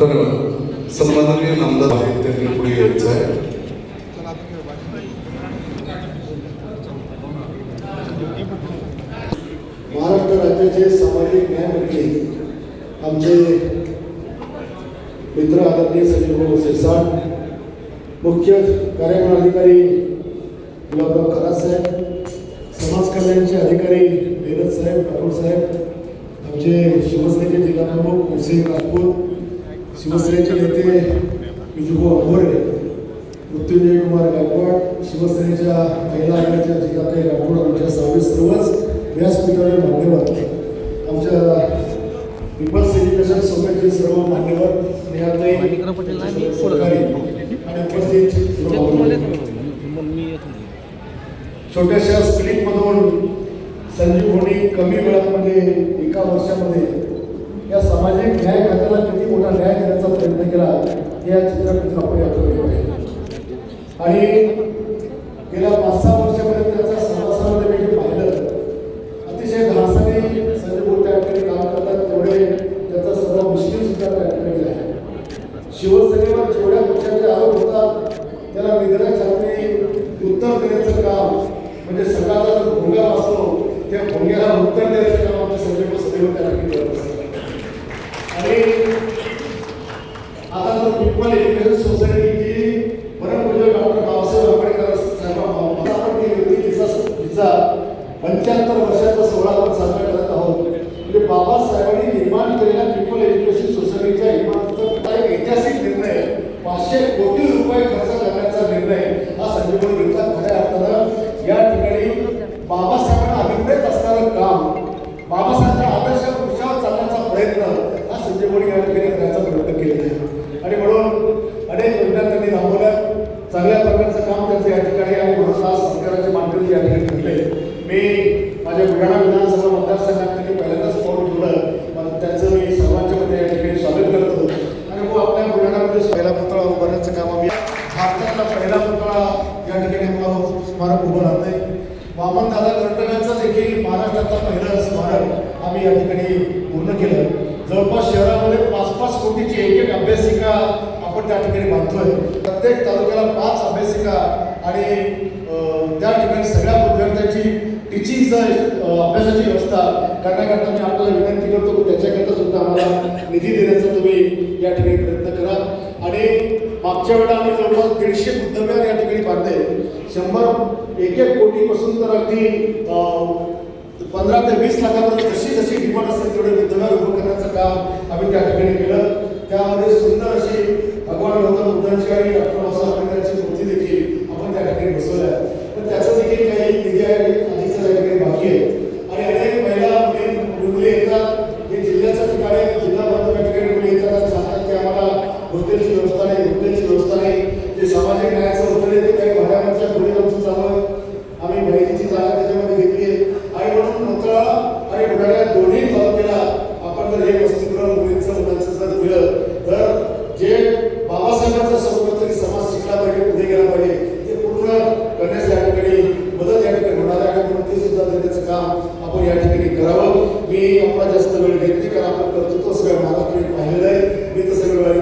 तर सन्माननीय नामदार आहेत त्यांनी पुढे यायचं आहे. महाराष्ट्र राज्याचे सामाजिक न्यायमंत्री आमचे मित्र आदरणीय संजय भाऊ शिरसाट मुख्य कार्यक्रम अधिकारी गुलाबराव खरात साहेब समाज कल्याणचे अधिकारी धीरज साहेब ठाकूर साहेब आमचे शिवसेनेचे जिल्हा प्रमुख हुसेन राजपूत शिवसेनेचे नेते विजुभाऊ अंभोरे मृत्युंजय कुमार गायकवाड शिवसेनेच्या महिला आघाडीच्या जिल्हाताई राठोड आमच्या सव्वीस सर्वच व्यासपीठाने मान्यवर. आमच्या पीपल्स एज्युकेशन सोसायटीचे सर्व मान्यवर नेहाताई आणि उपस्थित छोट्याशा स्क्रीनमधून संजीव भोणी कमी वेळामध्ये एका वर्षामध्ये या सामाजिक न्याय खात्याला किती मोठा न्याय देण्याचा प्रयत्न केला हे या चित्रपटातून आपण याकडे पाहिजे आणि गेल्या पाच सहा वर्षापर्यंत त्याचा सहवासामध्ये मी पाहिलं अतिशय धासाने संजीव बोल त्या ठिकाणी काम करतात तेवढे त्याचा सर्व मुश्किल सुद्धा त्या ठिकाणी आहे शिवसेनेवर जेवढ्या पक्षाचे आरोप होतात त्याला वेगळ्या छात्री उत्तर देण्याचं काम म्हणजे सकाळचा जो भोंगा असतो त्या भोंग्याला उत्तर देण्याचं काम आमच्या सदैव त्या ठिकाणी करत असतात आणि आता जर पिंपल एज्युकेशन सोसायटीची परमपूज्य डॉक्टर बाबासाहेब आंबेडकर साहेब आपण केली होती तिचा तिचा पंच्याहत्तर वर्षाचा सोहळा आपण साजरा करत आहोत. म्हणजे बाबासाहेबांनी निर्माण केलेल्या पिंपल एज्युकेशन सोसायटीच्या इमारतीचा एक ऐतिहासिक निर्णय पाचशे कोटी रुपये खर्च करण्याचा निर्णय हा संजय मोदी घेतला खऱ्या अर्थानं या ठिकाणी बाबासाहेबांना अभिप्रेत असणारं काम बाबासाहेबांच्या आदर्श पुरुषावर चालण्याचा प्रयत्न हा संजय मोदी या ठिकाणी करण्याचा प्रयत्न केलेला आहे आणि म्हणून अनेक योजना त्यांनी राबवल्या चांगल्या प्रकारचं काम त्यांचं या ठिकाणी आणि म्हणून आज सरकारचे मानकरी या ठिकाणी ठरले मी माझ्या बुलढाणा विधानसभा मतदारसंघात त्यांनी पहिल्यांदाच पाऊल ठेवलं पण त्यांचं मी सर्वांच्या मध्ये या ठिकाणी स्वागत करतो आणि मग आपल्या बुलढाणामध्ये पहिला पुतळा उभारण्याचं काम आम्ही भारतातला पहिला पुतळा या ठिकाणी आपला स्मारक उभं आपण दादा कर्तव्यांचं देखील महाराष्ट्रातला पहिलं स्मारक आम्ही या ठिकाणी पूर्ण केलं जवळपास शहरामध्ये पाच पाच कोटीची एक एक अभ्यासिका आपण त्या ठिकाणी बांधतोय. प्रत्येक तालुक्याला पाच अभ्यासिका आणि त्या ठिकाणी सगळ्या विद्यार्थ्यांची टीचिंगचं अभ्यासाची व्यवस्था करण्याकरता मी आपल्याला विनंती करतो त्याच्याकरता सुद्धा आम्हाला निधी देण्याचा तुम्ही या ठिकाणी मागच्या वेळेला आम्ही जवळपास दीडशे बुद्धविहार या ठिकाणी बांधले. शंभर एक एक कोटीपासून तर अगदी पंधरा ते वीस लाखापर्यंत जशी जशी डिमांड असेल तेवढे बुद्धविहार उभं करण्याचं काम आम्ही त्या ठिकाणी केलं. सामाजिक न्यायाचं हॉटेल ते काही भाड्यावरच्या खोलीत आमचं चालू आहे. आम्ही बहिणीची जागा त्याच्यामध्ये घेतली आहे. आणि म्हणून मोकळा आणि बुलढाणा दोन्ही तालुक्याला आपण जर हे वसतिगृह मुलींचं मुलांचं जर दिलं तर जे बाबासाहेबांचा स्वरूप तरी समाज शिकला पाहिजे पुढे गेला पाहिजे ते पूर्ण करण्यास या ठिकाणी मदत या ठिकाणी होणार आहे म्हणून ते सुद्धा देण्याचं काम आपण या ठिकाणी करावं. मी आपला जास्त वेळ घेत नाही कारण आपण करतो तो सगळं महाराष्ट्राने पाहिलेलं आहे. मी तर सगळं